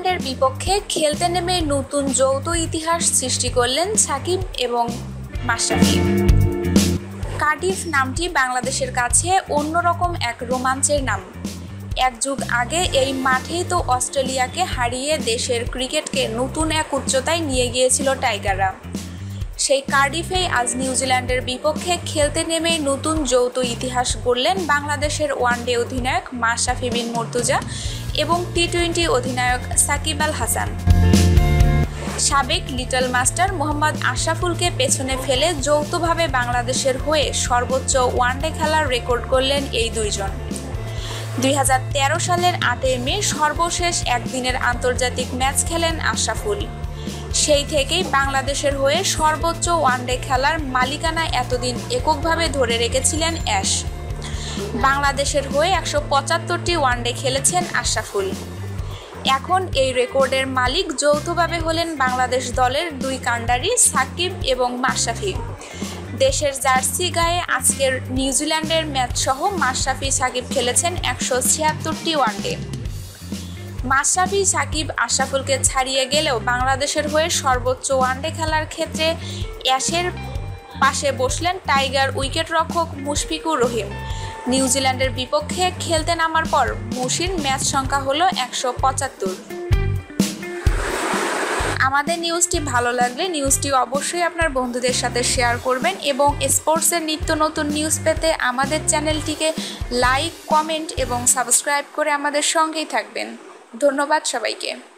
বিপক্ষে খেলতে নেমে নতুন যৌথ ইতিহাস সৃষ্টি করলেন সাকিব এবং মাশরাফি। কার্ডিফ নামটি বাংলাদেশের কাছে অন্যরকম এক রোমাঞ্চের নাম। এক যুগ আগে এই মাঠেই তো অস্ট্রেলিয়াকে হারিয়ে দেশের ক্রিকেটকে নতুন এক উচ্চতায় নিয়ে গিয়েছিল টাইগাররা। সেই কার্ডিফেই আজ নিউজিল্যান্ডের বিপক্ষে খেলতে নেমেই নতুন যৌথ ইতিহাস গড়লেন বাংলাদেশের ওয়ানডে অধিনায়ক মাশরাফি বিন মর্তুজা এবং টি টোয়েন্টি অধিনায়ক সাকিব আল হাসান। সাবেক লিটল মাস্টার মোহাম্মদ আশরাফুলকে পেছনে ফেলে যৌথভাবে বাংলাদেশের হয়ে সর্বোচ্চ ওয়ানডে খেলার রেকর্ড করলেন এই দুইজন। দুই হাজার তেরো সালের আটই মে সর্বশেষ একদিনের আন্তর্জাতিক ম্যাচ খেলেন আশরাফুল। সেই থেকেই বাংলাদেশের হয়ে সর্বোচ্চ ওয়ানডে খেলার মালিকানা এতদিন এককভাবে ধরে রেখেছিলেন অ্যাশ। বাংলাদেশের হয়ে একশো পঁচাত্তরটি ওয়ানডে খেলেছেন আশরাফুল। এখন এই রেকর্ডের মালিক যৌথভাবে হলেন বাংলাদেশ দলের দুই কাণ্ডারি সাকিব এবং মাশরাফি। দেশের জার্সি গায়ে আজকের নিউজিল্যান্ডের ম্যাচসহ মাশরাফি সাকিব খেলেছেন একশো ছিয়াত্তরটি ওয়ানডে। মাশরাফি, সাকিব, আশরাফুলকে ছাড়িয়ে গেলেও বাংলাদেশের হয়ে সর্বোচ্চ ওয়ানডে খেলার ক্ষেত্রে অ্যাশের পাশে বসলেন টাইগার উইকেটরক্ষক মুশফিকুর রহিম। নিউজিল্যান্ডের বিপক্ষে খেলতে নামার পর মুশির ম্যাচ সংখ্যা হলো একশো পঁচাত্তর। আমাদের নিউজটি ভালো লাগলে নিউজটি অবশ্যই আপনার বন্ধুদের সাথে শেয়ার করবেন এবং স্পোর্টসের নিত্য নতুন নিউজ পেতে আমাদের চ্যানেলটিকে লাইক, কমেন্ট এবং সাবস্ক্রাইব করে আমাদের সঙ্গেই থাকবেন। ধন্যবাদ সবাইকে।